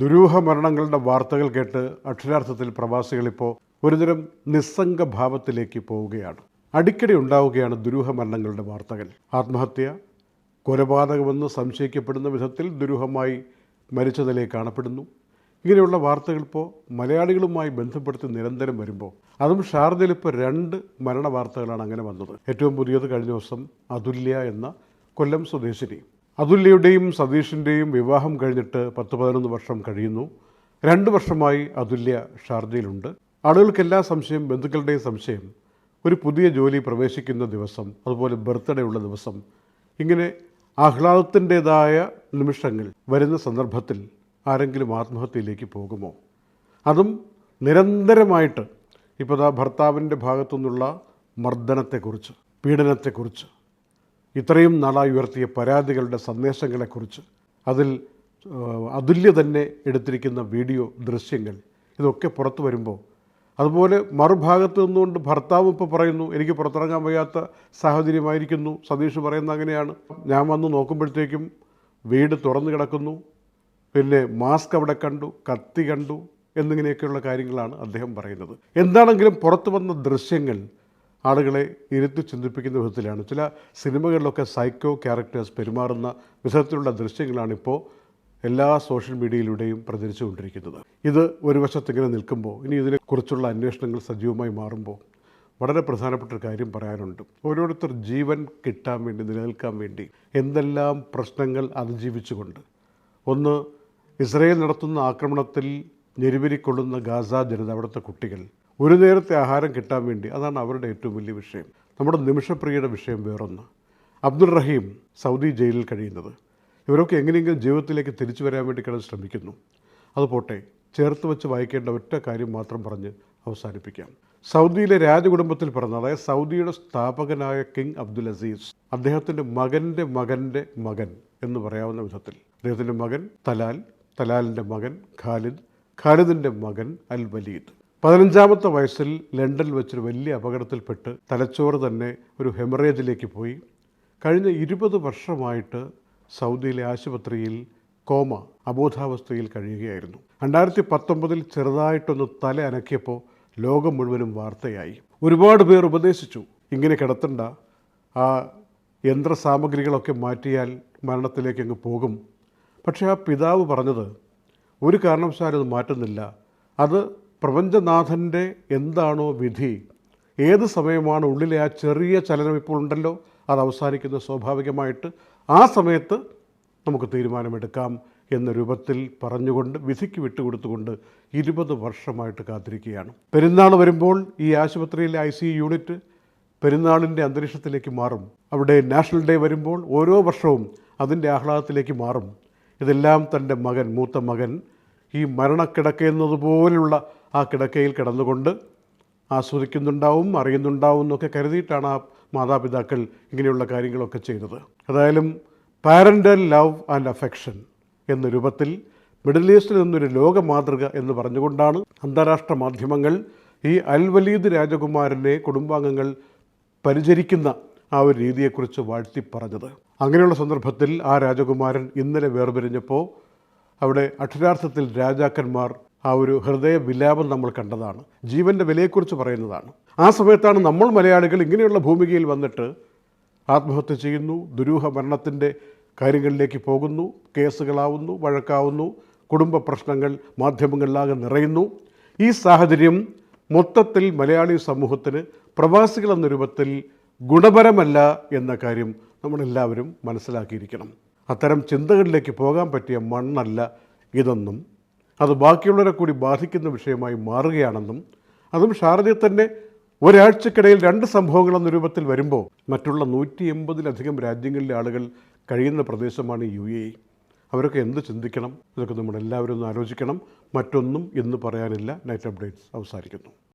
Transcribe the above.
ദുരൂഹ മരണങ്ങളുടെ വാർത്തകൾ കേട്ട് അക്ഷരാർത്ഥത്തിൽ പ്രവാസികളിപ്പോൾ ഒരുതരം നിസ്സംഗ ഭാവത്തിലേക്ക് പോവുകയാണ്. അടിക്കടി ഉണ്ടാവുകയാണ് ദുരൂഹ മരണങ്ങളുടെ വാർത്തകൾ. ആത്മഹത്യ കൊലപാതകമെന്ന് സംശയിക്കപ്പെടുന്ന വിധത്തിൽ ദുരൂഹമായി മരിച്ച നിലയിൽ കാണപ്പെടുന്നു. ഇങ്ങനെയുള്ള വാർത്തകൾ ഇപ്പോൾ മലയാളികളുമായി ബന്ധപ്പെടുത്തി നിരന്തരം വരുമ്പോൾ അതും ഷാർജയിൽ ഇപ്പോൾ രണ്ട് മരണ വാർത്തകളാണ് അങ്ങനെ വന്നത്. ഏറ്റവും പുതിയത് കഴിഞ്ഞ ദിവസം അതുല്യ എന്ന കൊല്ലം സ്വദേശിനി. അതുല്യയുടെയും സതീഷിന്റെയും വിവാഹം കഴിഞ്ഞിട്ട് പത്ത് പതിനൊന്ന് വർഷം കഴിയുന്നു. രണ്ട് വർഷമായി അതുല്യ ഷാർജയിലുണ്ട്. ആളുകൾക്കെല്ലാ സംശയം ബന്ധുക്കളുടെയും സംശയം ഒരു പുതിയ ജോലി പ്രവേശിക്കുന്ന ദിവസം അതുപോലെ ബർത്ത്ഡേ ഉള്ള ദിവസം ഇങ്ങനെ ആഹ്ലാദത്തിന്റെതായ നിമിഷങ്ങൾ വരുന്ന സന്ദർഭത്തിൽ ആരെങ്കിലും ആത്മഹത്യയിലേക്ക് പോകുമോ? അതും നിരന്തരമായിട്ട് ഇപ്പോൾ ആ ഭർത്താവിന്റെ ഭാഗത്തു നിന്നുള്ള മർദ്ദനത്തെക്കുറിച്ച് പീഡനത്തെക്കുറിച്ച് ഇത്രയും നാളായി ഉയർത്തിയ പരാതികളുടെ സന്ദേശങ്ങളെക്കുറിച്ച് അതിൽ അതുല്യ തന്നെ എടുത്തിരിക്കുന്ന വീഡിയോ ദൃശ്യങ്ങൾ ഇതൊക്കെ പുറത്തു വരുമ്പോൾ അതുപോലെ മറുഭാഗത്ത് നിന്നുകൊണ്ട് ഭർത്താവ് ഇപ്പോൾ പറയുന്നു എനിക്ക് പുറത്തിറങ്ങാൻ വയ്യാത്ത സാഹചര്യമായിരിക്കുന്നു സതീഷ് പറയുന്ന അങ്ങനെയാണ്. ഞാൻ വന്ന് നോക്കുമ്പോഴത്തേക്കും വീട് തുറന്നു കിടക്കുന്നു പിന്നെ മാസ്ക് അവിടെ കണ്ടു കത്തി കണ്ടു എന്നിങ്ങനെയൊക്കെയുള്ള കാര്യങ്ങളാണ് അദ്ദേഹം പറയുന്നത്. എന്താണെങ്കിലും പുറത്തു വന്ന ദൃശ്യങ്ങൾ ആളുകളെ ഇരുത്തി ചിന്തിപ്പിക്കുന്ന വിധത്തിലാണ്. ചില സിനിമകളിലൊക്കെ സൈക്കോ ക്യാരക്ടേഴ്സ് പെരുമാറുന്ന വിധത്തിലുള്ള ദൃശ്യങ്ങളാണ് ഇപ്പോൾ എല്ലാ സോഷ്യൽ മീഡിയയിലൂടെയും പ്രചരിച്ചുകൊണ്ടിരിക്കുന്നത് ഇത് ഒരു വശത്ത് ഇങ്ങനെ നിൽക്കുമ്പോൾ ഇനി ഇതിനെക്കുറിച്ചുള്ള അന്വേഷണങ്ങൾ സജീവമായി മാറുമ്പോൾ വളരെ പ്രധാനപ്പെട്ട ഒരു കാര്യം പറയാനുണ്ട്. ഓരോരുത്തർ ജീവൻ കിട്ടാൻ വേണ്ടി നിലനിൽക്കാൻ വേണ്ടി എന്തെല്ലാം പ്രശ്നങ്ങൾ അതിജീവിച്ചുകൊണ്ട്. ഒന്ന് ഇസ്രയേൽ നടത്തുന്ന ആക്രമണത്തിൽ ഞെരുവിരിക്കൊള്ളുന്ന ഗാസ ജനത അവിടുത്തെ കുട്ടികൾ. ഒരു നേരത്തെ ആഹാരം കിട്ടാൻ വേണ്ടി അതാണ് അവരുടെ ഏറ്റവും വലിയ വിഷയം. നമ്മുടെ നിമിഷപ്രിയയുടെ വിഷയം വേറൊന്ന്. അബ്ദുൾ റഹീം സൗദി ജയിലിൽ കഴിയുന്നത്. ഇവരൊക്കെ എങ്ങനെയെങ്കിലും ജീവിതത്തിലേക്ക് തിരിച്ചു വരാൻ വേണ്ടി കിടന്ന് ശ്രമിക്കുന്നു. അത് പോട്ടെ ചേർത്ത് വെച്ച് വായിക്കേണ്ട ഒറ്റ കാര്യം മാത്രം പറഞ്ഞ് അവസാനിപ്പിക്കാം. സൗദിയിലെ രാജകുടുംബത്തിൽ പിറന്ന അതായത് സൗദിയുടെ സ്ഥാപകനായ കിങ് അബ്ദുൽ അസീസ് അദ്ദേഹത്തിന്റെ മകന്റെ മകന്റെ മകൻ എന്ന് പറയാവുന്ന വിധത്തിൽ. അദ്ദേഹത്തിന്റെ മകൻ തലാൽ തലാലിന്റെ മകൻ ഖാലിദ് ഖാലിദിന്റെ മകൻ അൽ വലീദ്. പതിനഞ്ചാമത്തെ വയസ്സിൽ ലണ്ടനിൽ വെച്ചൊരു വലിയ അപകടത്തിൽപ്പെട്ട് തലച്ചോറ് തന്നെ ഒരു ഹെമറേജിലേക്ക് പോയി. കഴിഞ്ഞ ഇരുപത് വർഷമായിട്ട് സൗദിയിലെ ആശുപത്രിയിൽ കോമ അബോധാവസ്ഥയിൽ കഴിയുകയായിരുന്നു. രണ്ടായിരത്തി പത്തൊമ്പതിൽ ചെറുതായിട്ടൊന്ന് തല അനക്കിയപ്പോൾ ലോകം മുഴുവനും വാർത്തയായി. ഒരുപാട് പേർ ഉപദേശിച്ചു ഇങ്ങനെ കിടത്തണ്ട. ആ യന്ത്രസാമഗ്രികളൊക്കെ മാറ്റിയാൽ മരണത്തിലേക്ക് അങ്ങ് പോകും. പക്ഷേ ആ പിതാവ് പറഞ്ഞത് ഒരു കാരണവശാലും അത് മാറ്റുന്നില്ല. അത് പ്രപഞ്ചനാഥന്റെ എന്താണോ വിധി? ഏത് സമയമാണ് ഉള്ളിലെ ആ ചെറിയ ചലനം ഇപ്പോൾ ഉണ്ടല്ലോ? അത് അവസാനിക്കുന്നത് സ്വാഭാവികമായിട്ട് ആ സമയത്ത് നമുക്ക് തീരുമാനമെടുക്കാം എന്ന രൂപത്തിൽ പറഞ്ഞുകൊണ്ട് വിധിക്ക് വിട്ടുകൊടുത്തുകൊണ്ട് ഇരുപത് വർഷമായിട്ട് കാത്തിരിക്കുകയാണ്. പെരുന്നാൾ വരുമ്പോൾ ഈ ആശുപത്രിയിലെ ഐ സി യൂണിറ്റ് പെരുന്നാളിന്റെ അന്തരീക്ഷത്തിലേക്ക് മാറും. അവിടെ നാഷണൽ ഡേ വരുമ്പോൾ ഓരോ വർഷവും അതിന്റെ ആഹ്ലാദത്തിലേക്ക് മാറും. ഇതെല്ലാം തന്റെ മകൻ മൂത്ത മകൻ ഈ മരണക്കിടക്കയെന്നതുപോലുള്ള ആ കിടക്കയിൽ കിടന്നുകൊണ്ട് ആസ്വദിക്കുന്നുണ്ടാവും അറിയുന്നുണ്ടാവും എന്നൊക്കെ കരുതിയിട്ടാണ് ആ മാതാപിതാക്കൾ ഇങ്ങനെയുള്ള കാര്യങ്ങളൊക്കെ ചെയ്തത് ഏതായാലും പാരന്റൽ ലവ് ആൻഡ് അഫെക്ഷൻ എന്ന രൂപത്തിൽ മിഡിൽ ഈസ്റ്റിൽ നിന്നൊരു ലോക മാതൃക എന്ന് പറഞ്ഞുകൊണ്ടാണ് അന്താരാഷ്ട്ര മാധ്യമങ്ങൾ ഈ അൽ വലീദ് രാജകുമാരനെ കുടുംബാംഗങ്ങൾ പരിചരിക്കുന്ന ആ ഒരു രീതിയെക്കുറിച്ച് വാഴ്ത്തി പറഞ്ഞത് അങ്ങനെയുള്ള സന്ദർഭത്തിൽ ആ രാജകുമാരൻ ഇന്നലെ വേർപിരിഞ്ഞപ്പോൾ അവിടെ അക്ഷരാർത്ഥത്തിൽ രാജാക്കന്മാർ ആ ഒരു ഹൃദയ വിലാപം നമ്മൾ കണ്ടതാണ്. ജീവന്റെ വിലയെക്കുറിച്ച് പറയുന്നതാണ്. ആ സമയത്താണ് നമ്മൾ മലയാളികൾ ഇങ്ങനെയുള്ള ഭൂമികയിൽ വന്നിട്ട് ആത്മഹത്യ ചെയ്യുന്നു ദുരൂഹ മരണത്തിന്റെ കാര്യങ്ങളിലേക്ക് പോകുന്നു കേസുകളാവുന്നു വഴക്കാവുന്നു കുടുംബ പ്രശ്നങ്ങൾ മാധ്യമങ്ങളിലാകെ നിറയുന്നു. ഈ സാഹചര്യം മൊത്തത്തിൽ മലയാളി സമൂഹത്തിന് പ്രവാസികളെന്ന രൂപത്തിൽ ഗുണപരമല്ല എന്ന കാര്യം നമ്മളെല്ലാവരും മനസ്സിലാക്കിയിരിക്കണം. അത്തരം ചിന്തകളിലേക്ക് പോകാൻ പറ്റിയ മണ്ണല്ല ഇതെന്നും അത് ബാക്കിയുള്ളവരെ കൂടി ബാധിക്കുന്ന വിഷയമായി മാറുകയാണെന്നും അതും ഷാർജയിൽ തന്നെ ഒരാഴ്ചക്കിടയിൽ രണ്ട് സംഭവങ്ങൾ എന്ന രൂപത്തിൽ വരുമ്പോൾ മറ്റുള്ള നൂറ്റി എൺപതിലധികം രാജ്യങ്ങളിലെ ആളുകൾ കഴിയുന്ന പ്രദേശമാണ് യു എ അവരൊക്കെ എന്ത് ചിന്തിക്കണം? ഇതൊക്കെ നമ്മളെല്ലാവരും ഒന്ന് ആലോചിക്കണം. മറ്റൊന്നും ഇന്ന് പറയാനില്ല. നൈറ്റ് അപ്ഡേറ്റ്സ് അവസാനിക്കുന്നു.